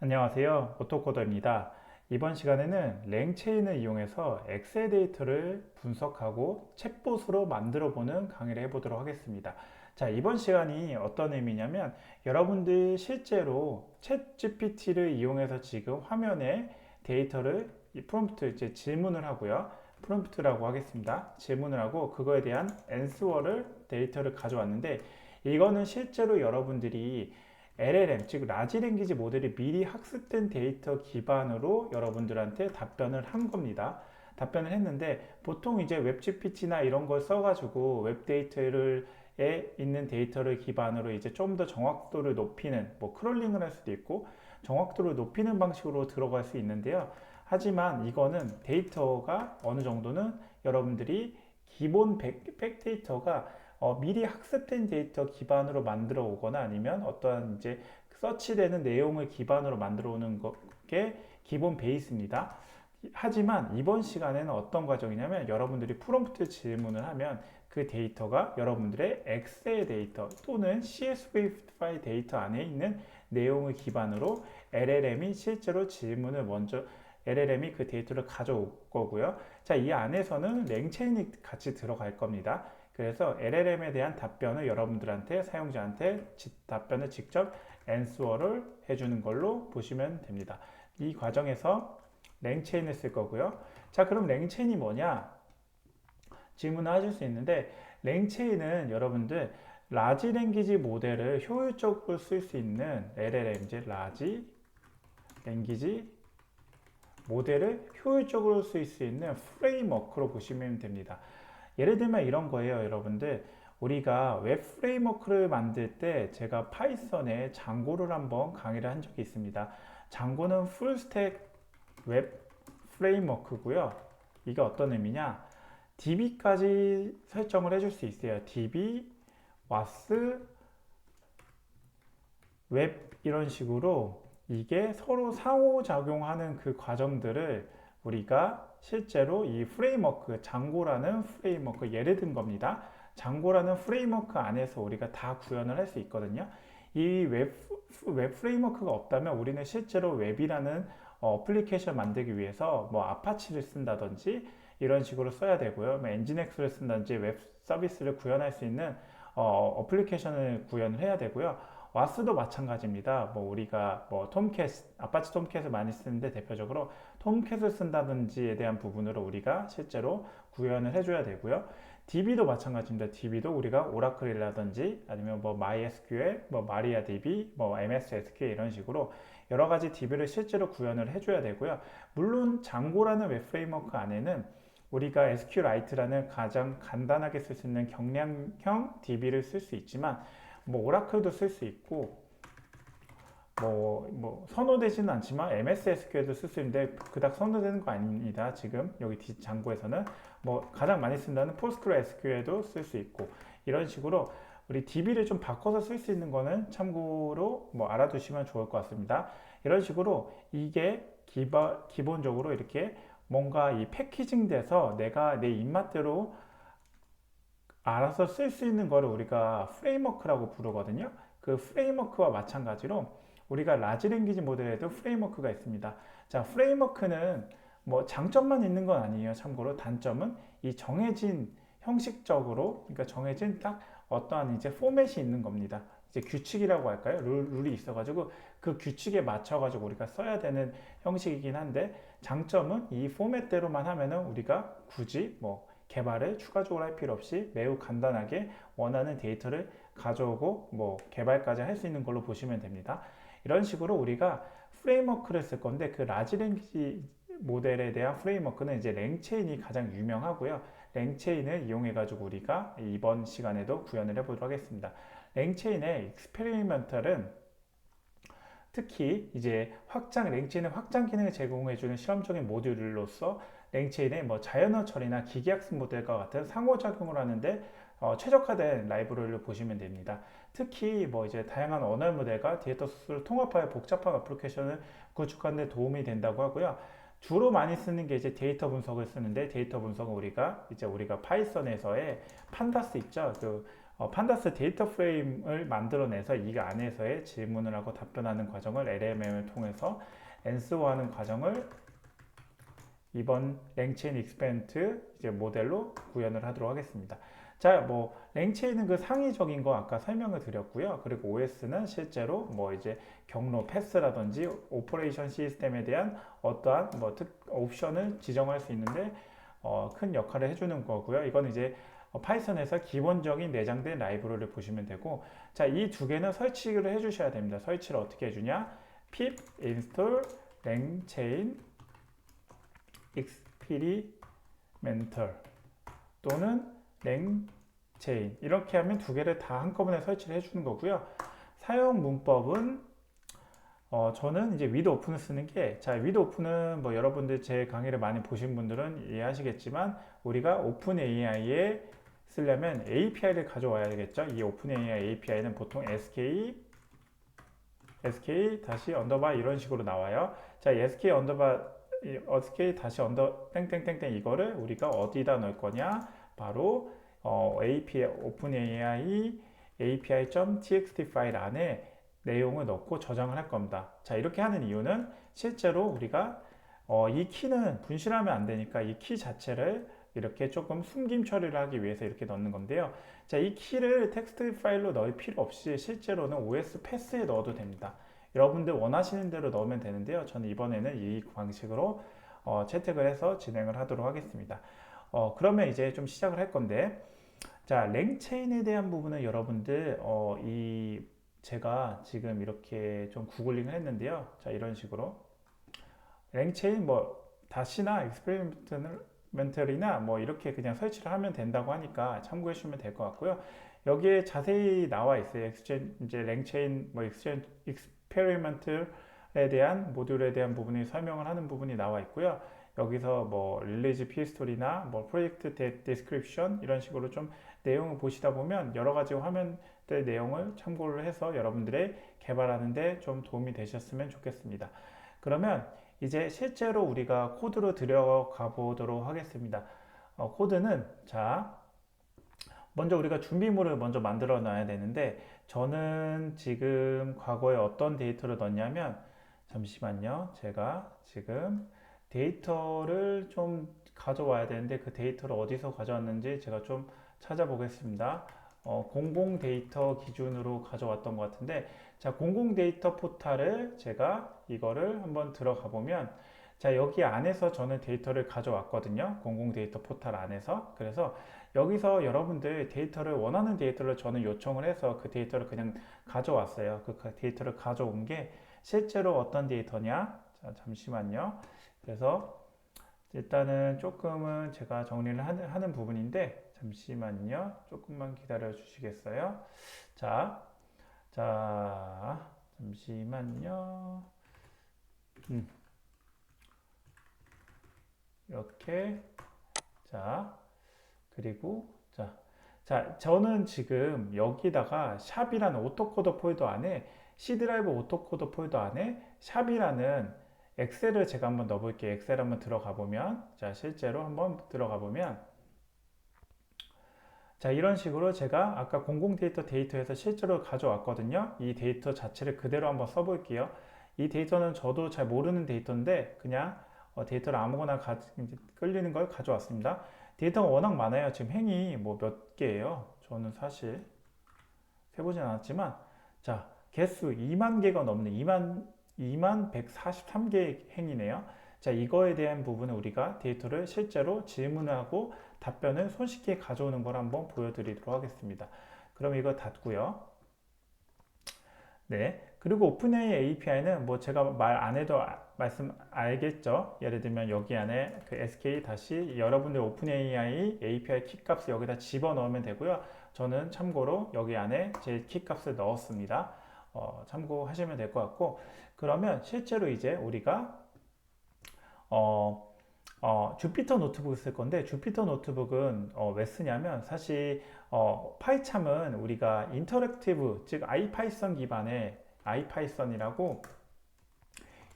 안녕하세요. 오토코더입니다. 이번 시간에는 랭체인을 이용해서 엑셀 데이터를 분석하고 챗봇으로 만들어 보는 강의를 해보도록 하겠습니다. 자, 이번 시간이 어떤 의미냐면 여러분들이 실제로 챗 GPT를 이용해서 지금 화면에 데이터를 이 프롬프트 이제 질문을 하고요. 프롬프트라고 하겠습니다. 질문을 하고 그거에 대한 앤스워를 데이터를 가져왔는데 이거는 실제로 여러분들이 LLM, 즉 라지 랭귀지 모델이 미리 학습된 데이터 기반으로 여러분들한테 답변을 한 겁니다. 답변을 했는데 보통 이제 웹 GPT나 이런 걸 써가지고 웹 데이터를 에 있는 데이터를 기반으로 이제 좀 더 정확도를 높이는 뭐 크롤링을 할 수도 있고 정확도를 높이는 방식으로 들어갈 수 있는데요. 하지만 이거는 데이터가 어느 정도는 여러분들이 기본 백, 팩데이터가 어, 미리 학습된 데이터 기반으로 만들어 오거나 아니면 어떠한 이제 서치되는 내용을 기반으로 만들어 오는 게 기본 베이스입니다. 하지만 이번 시간에는 어떤 과정이냐면 여러분들이 프롬프트 질문을 하면 그 데이터가 여러분들의 엑셀 데이터 또는 CSV 파일 데이터 안에 있는 내용을 기반으로 LLM이 실제로 질문을 먼저 LLM이 그 데이터를 가져올 거고요. 자, 이 안에서는 랭체인이 같이 들어갈 겁니다. 그래서 LLM에 대한 답변을 여러분들한테 사용자한테 답변을 직접 앤스워를 해주는 걸로 보시면 됩니다. 이 과정에서 랭체인을 쓸 거고요. 자, 그럼 랭체인이 뭐냐? 질문을 하실 수 있는데 랭체인은 여러분들 라지 랭귀지 모델을 효율적으로 쓸 수 있는 LLM, 이제 라지 랭귀지 모델을 효율적으로 쓸 수 있는 프레임워크로 보시면 됩니다. 예를 들면 이런 거예요, 여러분들. 우리가 웹 프레임워크를 만들 때 제가 파이썬에 장고를 한번 강의를 한 적이 있습니다. 장고는 풀스택 웹 프레임워크고요. 이게 어떤 의미냐? DB까지 설정을 해줄 수 있어요. DB, WAS, 웹 이런 식으로 이게 서로 상호작용하는 그 과정들을 우리가 실제로 이 프레임워크, 장고라는 프레임워크 예를 든 겁니다. 장고라는 프레임워크 안에서 우리가 다 구현을 할 수 있거든요. 이 웹, 웹 프레임워크가 없다면 우리는 실제로 웹이라는 어, 플리케이션 만들기 위해서 뭐 아파치를 쓴다든지 이런 식으로 써야 되고요. 뭐 엔진엑스를 쓴다든지 웹 서비스를 구현할 수 있는 어, 어플리케이션을 구현을 해야 되고요. 와스도 마찬가지입니다. 뭐 우리가 뭐 톰캣, 아파치 톰캣을 많이 쓰는데 대표적으로 톰캣을 쓴다든지에 대한 부분으로 우리가 실제로 구현을 해줘야 되고요. DB도 마찬가지입니다. DB도 우리가 오라클이라든지 아니면 뭐 MySQL, 뭐 MariaDB, 뭐 MSSQL 이런 식으로 여러 가지 DB를 실제로 구현을 해줘야 되고요. 물론 장고라는 웹 프레임워크 안에는 우리가 SQLite라는 가장 간단하게 쓸 수 있는 경량형 DB를 쓸 수 있지만 뭐 오라클도 쓸 수 있고 뭐, 뭐 선호되지는 않지만 MS SQL도 쓸 수 있는데 그닥 선호되는 거 아닙니다. 지금 여기 장고에서는 뭐 가장 많이 쓴다는 포스트로 SQL도 쓸 수 있고 이런 식으로 우리 DB를 좀 바꿔서 쓸 수 있는 거는 참고로 뭐 알아두시면 좋을 것 같습니다. 이런 식으로 이게 기바, 기본적으로 이렇게 뭔가 이 패키징 돼서 내가 내 입맛대로 알아서 쓸 수 있는 거를 우리가 프레임워크라고 부르거든요. 그 프레임워크와 마찬가지로 우리가 라지 랭귀지 모델에도 프레임워크가 있습니다. 자, 프레임워크는 뭐 장점만 있는 건 아니에요. 참고로 단점은 이 정해진 형식적으로 그러니까 정해진 딱 어떠한 이제 포맷이 있는 겁니다. 이제 규칙이라고 할까요? 룰, 룰이 있어가지고 그 규칙에 맞춰가지고 우리가 써야 되는 형식이긴 한데 장점은 이 포맷대로만 하면은 우리가 굳이 뭐 개발을 추가적으로 할 필요 없이 매우 간단하게 원하는 데이터를 가져오고 뭐 개발까지 할 수 있는 걸로 보시면 됩니다. 이런 식으로 우리가 프레임워크를 쓸 건데 그 라지 랭귀지 모델에 대한 프레임워크는 이제 랭체인이 가장 유명하고요. 랭체인을 이용해 가지고 우리가 이번 시간에도 구현을 해 보도록 하겠습니다. 랭체인의 익스페리멘탈은 특히 이제 확장 랭체인의 확장 기능을 제공해 주는 실험적인 모듈로서 랭체인의 뭐 자연어 처리나 기계학습 모델과 같은 상호작용을 하는데 어, 최적화된 라이브러리를 보시면 됩니다. 특히 뭐 이제 다양한 언어 모델과 데이터 수를 통합하여 복잡한 어플리케이션을 구축하는 데 도움이 된다고 하고요. 주로 많이 쓰는 게 이제 데이터 분석을 쓰는데 데이터 분석은 우리가 이제 우리가 파이썬에서의 판다스 있죠. 그 어, 판다스 데이터 프레임을 만들어내서 이 안에서의 질문을 하고 답변하는 과정을 LMM을 통해서 앤서하는 과정을 이번 랭체인 익스펜트 이제 모델로 구현을 하도록 하겠습니다. 자, 뭐 랭체인은 그 상위적인 거 아까 설명을 드렸고요. 그리고 OS는 실제로 뭐 이제 경로 패스라든지 오퍼레이션 시스템에 대한 어떠한 뭐 특, 옵션을 지정할 수 있는데 어, 큰 역할을 해주는 거고요. 이건 이제 어, 파이썬에서 기본적인 내장된 라이브러리를 보시면 되고 자, 이 두 개는 설치를 해주셔야 됩니다. 설치를 어떻게 해주냐? pip install langchain experimental 또는 langchain 이렇게 하면 두 개를 다 한꺼번에 설치를 해주는 거고요. 사용 문법은 어, 저는 이제 위드 오픈을 쓰는 게, 자, 위드 오픈은 뭐 여러분들 제 강의를 많이 보신 분들은 이해하시겠지만, 우리가 오픈 AI에 쓰려면 API를 가져와야 되겠죠. 이 오픈 AI API는 보통 SK, SK 다시 언더바 이런 식으로 나와요. 자, 이 SK 언더바, 이 SK 다시 언더 땡땡땡땡 이거를 우리가 어디다 넣을 거냐? 바로 어, API, 오픈 AI API.txt 파일 안에 내용을 넣고 저장을 할 겁니다. 자, 이렇게 하는 이유는 실제로 우리가 어, 이 키는 분실하면 안 되니까 이 키 자체를 이렇게 조금 숨김 처리를 하기 위해서 이렇게 넣는 건데요. 자, 이 키를 텍스트 파일로 넣을 필요 없이 실제로는 OS 패스에 넣어도 됩니다. 여러분들 원하시는 대로 넣으면 되는데요. 저는 이번에는 이 방식으로 어, 채택을 해서 진행을 하도록 하겠습니다. 어, 그러면 이제 좀 시작을 할 건데, 자, 랭체인에 대한 부분은 여러분들 어, 이 제가 지금 이렇게 좀 구글링을 했는데요. 자, 이런 식으로. 랭체인 뭐, 다시나 익스페리멘털이나 뭐 이렇게 그냥 설치를 하면 된다고 하니까 참고해 주시면 될 것 같고요. 여기에 자세히 나와 있어요. 엑스체인, 이제 랭체인, 뭐 익스체인, 익스페리멘털에 대한 모듈에 대한 부분이 설명을 하는 부분이 나와 있고요. 여기서 뭐 릴리즈 피스토리나 뭐 프로젝트 디스크립션 이런 식으로 좀 내용을 보시다 보면 여러 가지 화면들 내용을 참고를 해서 여러분들의 개발하는데 좀 도움이 되셨으면 좋겠습니다. 그러면 이제 실제로 우리가 코드로 들어가 보도록 하겠습니다. 어, 코드는 자 먼저 우리가 준비물을 먼저 만들어 놔야 되는데 저는 지금 과거에 어떤 데이터를 넣냐면 잠시만요. 제가 지금 데이터를 좀 가져와야 되는데 그 데이터를 어디서 가져왔는지 제가 좀 찾아보겠습니다. 어, 공공 데이터 기준으로 가져왔던 것 같은데 자 공공 데이터 포탈을 제가 이거를 한번 들어가 보면 자 여기 안에서 저는 데이터를 가져왔거든요 공공 데이터 포탈 안에서 그래서 여기서 여러분들 데이터를 원하는 데이터를 저는 요청을 해서 그 데이터를 그냥 가져왔어요 그 데이터를 가져온 게 실제로 어떤 데이터냐 자 잠시만요 그래서 일단은 조금은 제가 정리를 하는 부분인데 잠시만요. 조금만 기다려 주시겠어요? 자, 자, 잠시만요. 음. 이렇게 자, 그리고 자, 자, 저는 지금 여기다가 샵이라는 오토코더 폴더 안에 C 드라이브 오토코더 폴더 안에 샵이라는 엑셀을 제가 한번 넣어볼게요. 엑셀 한번 들어가 보면 자 실제로 한번 들어가 보면 자 이런 식으로 제가 아까 공공 데이터 데이터에서 실제로 가져왔거든요. 이 데이터 자체를 그대로 한번 써볼게요. 이 데이터는 저도 잘 모르는 데이터인데 그냥 어, 데이터를 아무거나 가, 끌리는 걸 가져왔습니다. 데이터가 워낙 많아요. 지금 행이 뭐 몇 개예요. 저는 사실 세보진 않았지만 자 개수 2만 개가 넘는 2만 2만 143개의 행이네요. 자, 이거에 대한 부분은 우리가 데이터를 실제로 질문하고 답변을 손쉽게 가져오는 걸 한번 보여드리도록 하겠습니다. 그럼 이거 닫고요. 네. 그리고 오픈AI API는 뭐 제가 말 안 해도 아, 말씀 알겠죠? 예를 들면 여기 안에 그 SK 다시 여러분들 오픈AI API 키 값을 여기다 집어 넣으면 되고요. 저는 참고로 여기 안에 제 키 값을 넣었습니다. 어, 참고하시면 될 것 같고 그러면 실제로 이제 우리가 어, 어, 주피터 노트북을 쓸 건데 주피터 노트북은 어, 왜 쓰냐면 사실 어, 파이참은 우리가 인터랙티브 즉 아이파이썬 기반의 아이파이썬이라고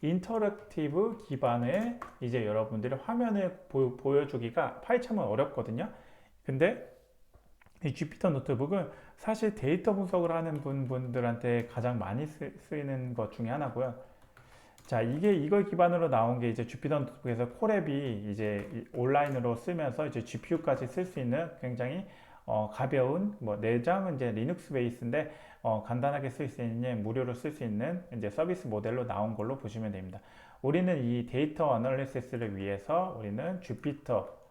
인터랙티브 기반의 이제 여러분들의 화면을 보, 여주기가 파이참은 어렵거든요. 근데 이 주피터 노트북은 사실 데이터 분석을 하는 분, 분들한테 가장 많이 쓰, 쓰이는 것 중에 하나고요. 자, 이게 이걸 기반으로 나온 게 이제 주피터 노트북에서 콜앱이 이제 이 온라인으로 쓰면서 이제 GPU까지 쓸 수 있는 굉장히 어, 가벼운 뭐 내장은 이제 리눅스 베이스인데 어, 간단하게 쓸 수 있는 무료로 쓸 수 있는 이제 서비스 모델로 나온 걸로 보시면 됩니다. 우리는 이 데이터 어널리시스를 위해서 우리는 주피터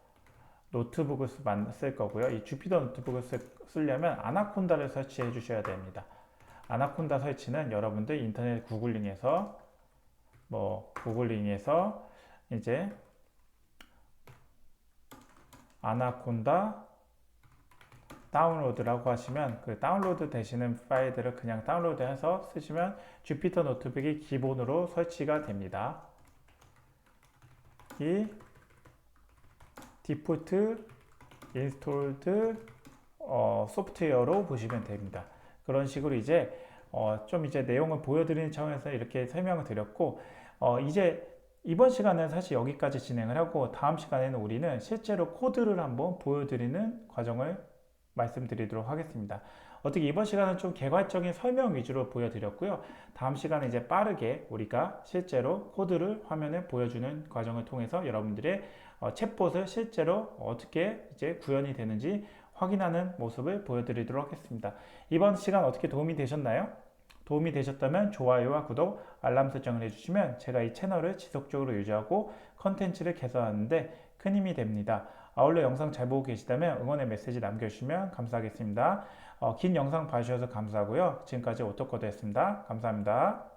노트북을 쓸 거고요. 이 주피터 노트북을 쓰, 쓰려면 아나콘다를 설치해 주셔야 됩니다. 아나콘다 설치는 여러분들 인터넷 구글링에서 뭐 구글링에서 이제 아나콘다 다운로드라고 하시면 그 다운로드 되시는 파일들을 그냥 다운로드해서 쓰시면 주피터 노트북이 기본으로 설치가 됩니다. 이 디폴트 인스톨드 어, 소프트웨어로 보시면 됩니다. 그런 식으로 이제 어, 좀 이제 내용을 보여드리는 차원에서 이렇게 설명을 드렸고 어, 이제 이번 시간은 사실 여기까지 진행을 하고 다음 시간에는 우리는 실제로 코드를 한번 보여드리는 과정을 말씀드리도록 하겠습니다. 어떻게 이번 시간은 좀 개괄적인 설명 위주로 보여드렸고요. 다음 시간에 이제 빠르게 우리가 실제로 코드를 화면에 보여주는 과정을 통해서 여러분들의 어, 챗봇을 실제로 어떻게 이제 구현이 되는지 확인하는 모습을 보여드리도록 하겠습니다. 이번 시간 어떻게 도움이 되셨나요? 도움이 되셨다면 좋아요와 구독, 알람 설정을 해주시면 제가 이 채널을 지속적으로 유지하고 컨텐츠를 개선하는데 큰 힘이 됩니다. 아울러 영상 잘 보고 계시다면 응원의 메시지 남겨주시면 감사하겠습니다. 어, 긴 영상 봐주셔서 감사하고요. 지금까지 오토코드였습니다. 감사합니다.